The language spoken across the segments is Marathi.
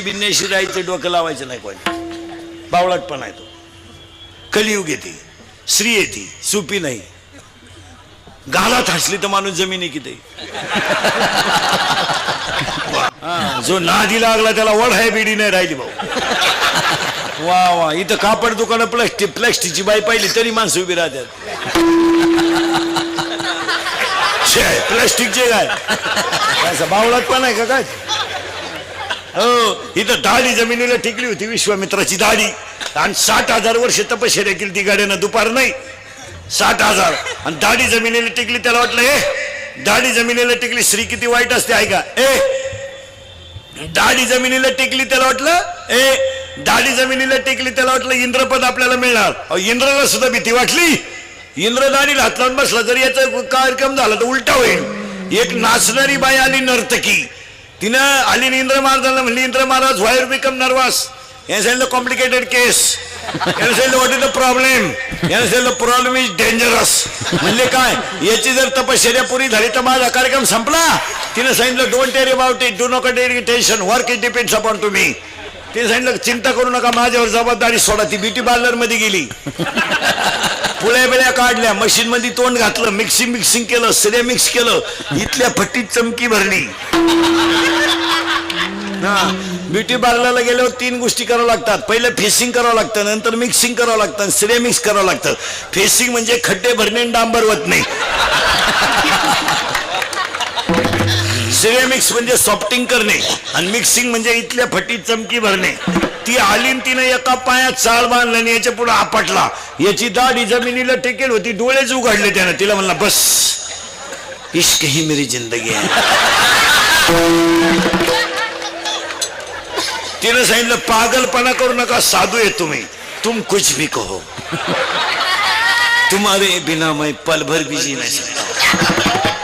बिन्नेशी राहायचं डोकं लावायचं नाही कोणी. बावळटपणा आहे तो. कलियुग येते स्त्री येते सुपी नाही. गालात हसली तर माणूस जमिनी किती. जो नादी लागला त्याला वड आहे बिडी नाही राहिली भाऊ. वा वा इथं कापड दुकानं प्लास्टिक प्लॅस्टिकची बाई पाहिली तरी माणसं उभी राहतात. प्लॅस्टिकचे काय? बावळात पण आहे का काय? हो इथं दाढी जमिनीला टिकली होती विश्वामित्राची दाढी. आणि साठ हजार वर्ष तपश्चर्या केली ती गाड्यानं दुपार नाही. साठ हजार. आणि दाढी जमिनीला टिकली त्याला वाटलं ए दाढी जमिनीला टिकली श्री किती वाईट असते ऐका. ए दाढी जमिनीला टेकली त्याला वाटलं ए दाढी जमिनीला टेकली त्याला वाटलं इंद्रपद आपल्याला मिळणार. इंद्राला सुद्धा भीती वाटली. इंद्र दाढीला हात लावून बसला जर याचा कार्यक्रम झाला तर उलटा होईल. एक नाचणारी बाई आली नर्तकी. तिनं आली इंद्र महाराजांना म्हणली Indra Maharaj why are become nervous याने सांगितलं कॉम्प्लिकेटेड केस याने सांगितलं व्हॉट इज द प्रॉब्लेम याने सांगितलं प्रॉब्लेम इज डेंजरस म्हणले काय? याची जर तपश्चर्या पुरी झाली तर माझा कार्यक्रम संपला. तिने सांगितलं don't terry about it do not terry tension work it depends upon तुम्ही तिने सांगितलं चिंता करू नका माझ्यावर जबाबदारी सोडा. ती ब्युटी पार्लरमध्ये गेली. पुळ्या बिळ्या काढल्या मशीन मध्ये तोंड घातलं मिक्सिंग मिक्सिंग केलं सगळे मिक्स केलं इथल्या फट्टीत चमकी भरली. हा ब्युटी पार्लरला गेल्यावर तीन गोष्टी करावं लागतात. पहिलं फेसिंग करावं लागतं नंतर मिक्सिंग करावं लागतं सिरे मिक्स करावं लागतं. फेसिंग म्हणजे खड्डे भरणे डांबर होत नाही सिरे मिक्स म्हणजे सॉफ्टिंग करणे आणि मिक्सिंग म्हणजे इथल्या फटीत चमकी भरणे. ती आलीन तिनं एका पायात चाळ बांधला आणि याच्यापुढे आपटला. याची दाढी जमिनीला टेकेल होती डोळेच उघडले त्यानं. तिला म्हणला बस इश्क ही मेरी जिंदगी आहे. तिनं सांगितलं पागलपणा करू नका साधू आहे तुम्ही. तुम कुछ भी कहो. तुम्हारे बिना मैं पल बिजी नाही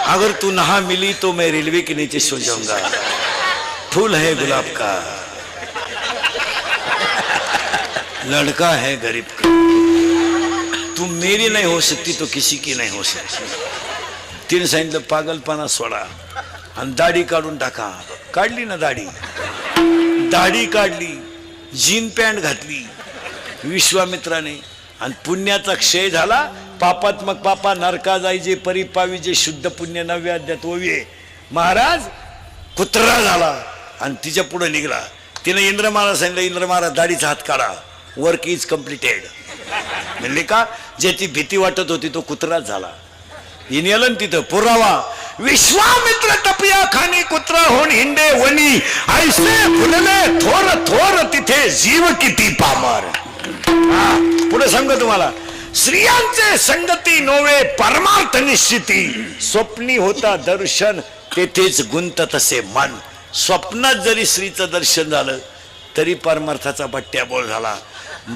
अगर तू नहा मिली तो मैं रेलवे के नीचे सो जाऊँगा। फूल है गुलाब का। लड़का है गरीब का। तू मेरी नहीं हो सकती तो किसी की नहीं हो सकती। तिने सांगितलं पागलपणा सोडा। आणि दाढी काढून टाका काढली ना दाढी। दाढी काढली जीन पैंट पॅन्ट घातली विश्वामित्राने आणि पुण्याचा क्षय झाला पापात्मक पापा नरका जायचे परिपावी जे शुद्ध पुण्य नव्या अध्यात ओवी महाराज कुत्रा झाला आणि तिच्या पुढे निघला. तिने इंद्र महाराज सांगितलं इंद्रमाला दाढीचा हात काढा. वर्क इज कम्प्लिटेड म्हणले का? ज्याची भीती वाटत होती तो कुत्राच झाला. इनेलन तिथं पुरावा. विश्वामित्र तपिया खानी कुत्रा होऊन हिंडे वनी. ऐसले फुलले थोर थोर तिथे जीव किती पामर. हा, पुढे सांगतो तुम्हाला. स्त्रियांचे संगती नोवे परमार्थ निश्चिती. स्वप्नी होता दर्शन तेथेच गुंत तसे मन. स्वप्नात जरी स्त्रीचं दर्शन झालं तरी परमार्थाचा बट्ट्याबोळ झाला.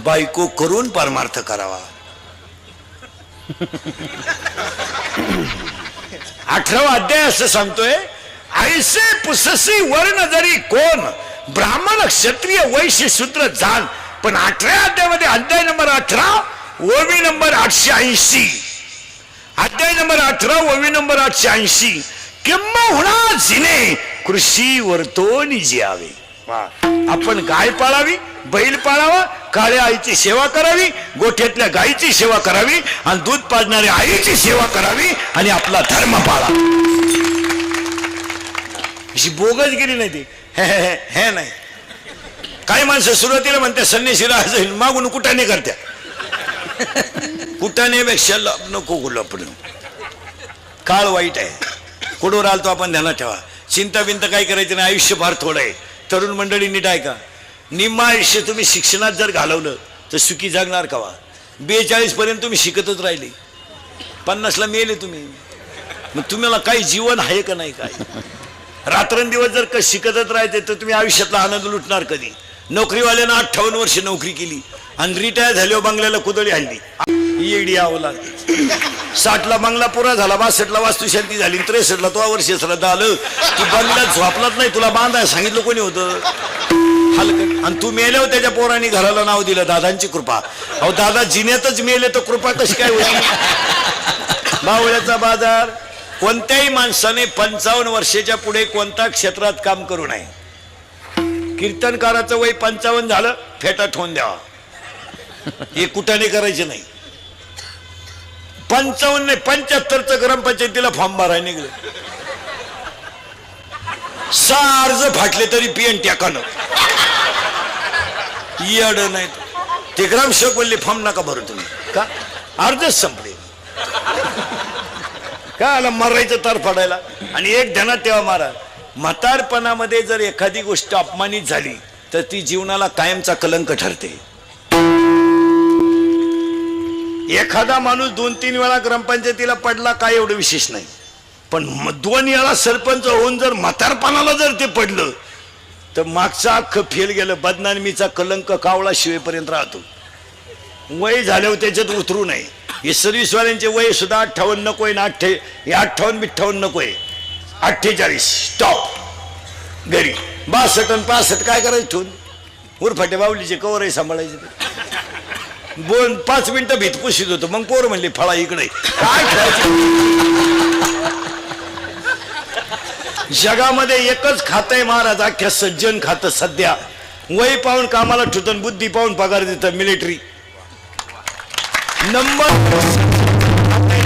बायको करून परमार्थ करावा. अठरावा अध्याय असं सांगतोय ऐसे पुससी वर्ण जरी कोण ब्राह्मण क्षत्रिय वैश्य शूद्र जाण पण अठरा अध्यायामध्ये अध्याय नंबर अठरा ओवी नंबर आठशे ऐंशी. अध्याय नंबर अठरा ओवी नंबर आठशे ऐंशी. किंबहुना जिने कृषी वर्तोनी जियावे. आपण गाय पाळावी बैल पाळावा काळ्या आईची सेवा करावी गोठ्यातल्या गायीची सेवा करावी आणि दूध पाजणाऱ्या आईची सेवा करावी आणि आपला धर्म पाळा अशी बोगच गेली नाही ती. हे नाही. काही माणसं सुरुवातीला म्हणते संन्यासी राहायचं मागून कुठाने करत्या. कुठानेपेक्षा लप नको गुलापण काळ वाईट आहे. कुठवर आलतो आपण ध्यानात ठेवा. चिंता बिंता काय करायची नाही आयुष्य फार थोडं आहे. तरुण मंडळी नीट ऐका. निम्मा आयुष्य तुम्ही शिक्षणात जर घालवलं तर सुखी जगणार कवा? बेचाळीस पर्यंत तुम्ही शिकतच राहिले. पन्नासला मेले तुम्ही. मग तुम्हाला काही जीवन आहे का नाही काय? रात्रंदिवस जर का शिकतच राहायचे तर तुम्ही आयुष्यातला आनंद लुटणार कधी? नोकरीवाल्यानं अठ्ठावन्न वर्ष नोकरी केली. आणि रिटायर झाल्यावर हो, बंगल्याला कुदळी हल्ली येडी आवला. साठला बंगला पुरा झाला बासष्टला वास्तुशांती झाली त्रेसष्टला तो वर्ष श्रद्धा आलं तू बंगला झोपलाच नाही तुला बांधाय सांगितलं कोणी होतं? हलकट. आणि तू मेल्यावर त्याच्या पोरांनी घराला नाव दिलं दादांची कृपा. अहो दादा जिन्यातच मेले तर कृपा कशी काय होईल बावळ्याचा बाजार. कोणत्याही माणसाने पंचावन्न वर्षाच्या पुढे कोणत्या क्षेत्रात काम करू नये. कीर्तनकाराचं वय पंचावन्न झालं फेटा ठेवून द्यावा. हे कुठाने करायचे नाही. पंचावन्न नाही पंच्याहत्तरचं ग्रामपंचायतीला फॉर्म भरायला निघलं. सहा अर्ज फाटले तरी पियन ट्याकानं येड नाही ते ग्रामसेवक बोलले फॉर्म नका भरू तुम्ही. का? अर्जच संपले. काय आला मारायचं तर फाडायला? आणि एक ध्यानात तेव्हा मारा म्हातारपणामध्ये जर एखादी गोष्ट अपमानित झाली तर ती जीवनाला कायमचा कलंक ठरते. एखादा माणूस दोन तीन वेळा ग्रामपंचायतीला पडला काय एवढं विशेष नाही. पण म- दोन वेळा सरपंच होऊन जर म्हातारपणाला जर ते पडलं तर मागचा अख्खं फेल गेलं बदनामीचा कलंक कावळा शिवेपर्यंत राहतो. वय झाल्यावर त्याच्यात उतरू नये. हे सर्व्हिसवाल्यांचे वय सुद्धा अठ्ठावन्न नकोय ना अठ्ठे हे अठ्ठावन्न बिठ्ठावन्न नकोय अठ्ठेचाळीस. स्टॉप घरी. बासष्ट आणि पासष्ट काय करायचं ठेवून उरफाटे बावलीचे कवरही आहे सांभाळायचे ते. बोल पाच मिनिटं भीत पुशीत होतो. मग पोर म्हणले फळा इकडे. काय खेळायचं जगामध्ये एकच खात आहे महाराज अख्ख्या सज्जन खात सध्या. वय पाहून कामाला ठुतन बुद्धी पाहून पगार देतं मिलिटरी नंबर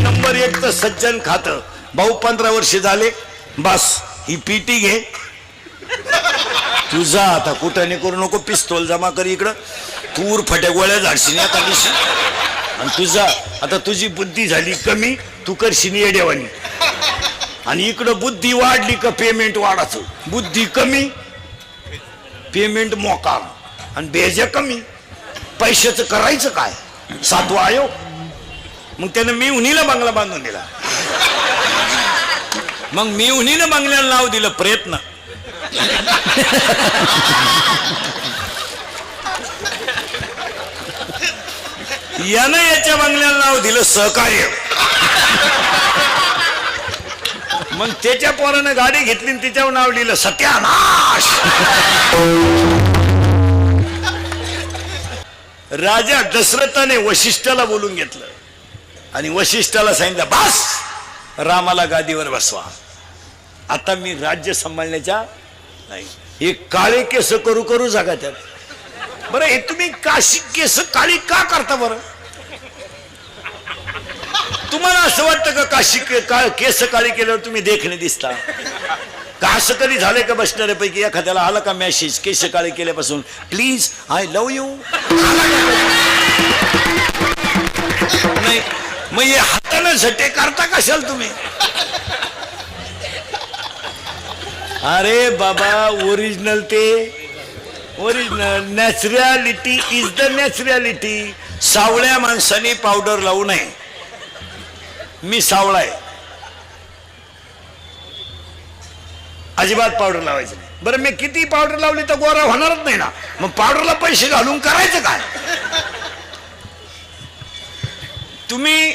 नंबर एक तर सज्जन खातं. भाऊ पंधरा वर्षे झाले. बस ही पीटी घे. तुझा आता कुठाने करू नको पिस्तोल जमा कर इकडं. तूर फट्या गोळ्या झाडशील आता दिवशी. आणि तुझा आता तुझी बुद्धी झाली कमी तू करशील येडेवानी आणि इकडं बुद्धी वाढली का पेमेंट वाढायचं बुद्धी कमी पेमेंट मोका आणि बेजा कमी. पैशाचं करायचं काय? सातवा आयो मग त्यानं मी उनीला बंगला बांधून दिला. मग मी उन्हीनं बंगल्याला नाव दिलं प्रयत्न यानं याच्या बंगल्याला नाव दिलं सहकार्य. मग त्याच्या पोरानं गाडी घेतली आणि तिच्यावर नाव लिहिलं सत्यानाश. राजा दशरथाने वशिष्ठाला बोलून घेतलं. आणि वशिष्ठाला सांगितलं बस रामाला गादीवर बसवा. आता मी राज्य सांभाळण्याच्या नाही. हे काळे केस करू करू जागा त्यात. बरं हे तुम्ही काशी केस काळी का करता बरं? तुम्हाला असं वाटतं का काशी के- का- केस काळी केल्यावर तुम्ही देखणे दिसता? का असं कधी झालंय का बसणाऱ्यापैकी एखाद्याला आला का मॅसेज केस काळे केल्यापासून? प्लीज आय लव यू नाही. मग हे हाताने झटे करता कशाल तुम्ही? अरे बाबा ओरिजिनल ते. Original naturality is the naturality सावळ्या माणसाने पावडर लावू नये. मी सावळा आहे. अजिबात पावडर लावायचं नाही. बरं मी किती पावडर लावली तर गोरा होणारच नाही ना? मग पावडरला पैसे घालून करायचं काय? तुम्ही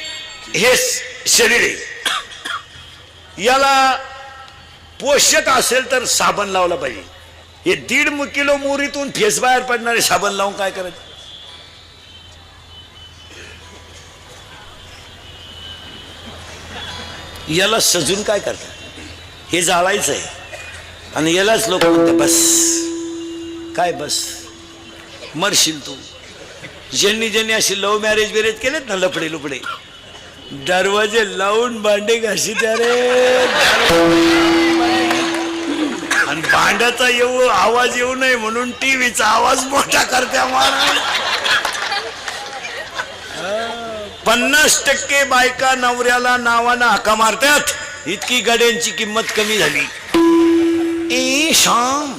हे शरीर आहे. याला पोषक असेल तर साबण लावला पाहिजे. हे दीड किलो मोरीतून फेस बाहेर पडणारे साबण लावून काय करायचं? याला सजून काय करतात? हे जाळायचं आहे. आणि यालाच लोक म्हणतात बस काय बस? मरशील तू. ज्यांनी ज्यांनी असे लव्ह मॅरेज बिरेज केलेत ना लफडे लुपडे दरवाजे लावून भांडे घाशी रे. आणि भांड्याचा येऊ आवाज येऊ नये म्हणून टीव्हीचा आवाज मोठा करत्या महाराज. पन्नास टक्के बायका नवऱ्याला नावानं हाका मारतात. इतकी गाड्यांची किंमत कमी झाली. ए शाम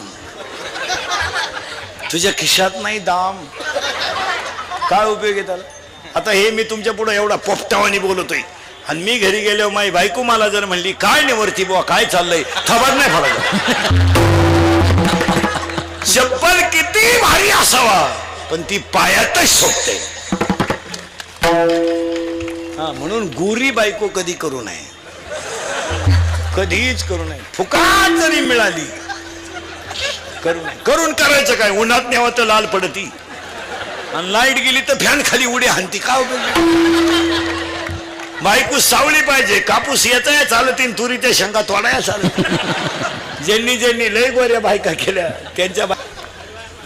तुझ्या खिशात नाही दाम. काय उपयोग आहे त्याला? आता हे मी तुमच्यापुढे एवढा पोपटावानी बोलतोय. आणि मी घरी गेल्यावर माई बायको मला जर म्हणली काय निवडती बुवा काय चाललंय? खबर नाही फडक चप्पल किती भारी असावा पण ती पायातच शोभते हा म्हणून गोरी बायको कधी करू नये. कधीच करू नये. फुकाट जरी मिळाली करू नये. करून करायचं काय? उन्हात नेवा तर लाल पडती. आणि लाइट गेली तर फॅन खाली उडी हाणती. का हो बायकूस सावली पाहिजे कापूस याचा चालतीन तुरीच्या शंका तोडाया चालत. ज्यांनी ज्यांनी लय गोऱ्या बायका केल्या त्यांच्या बा-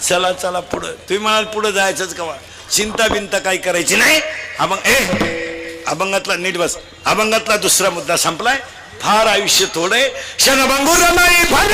चला चला पुढं. तुम्ही म्हणाल पुढं जायचंच कवा? चिंता बिंता काही करायची नाही? अभंग ए अभंगातला नीट बस. अभंगातला दुसरा मुद्दा संपलाय. फार आयुष्य थोडे क्षणभंगुर नाही फार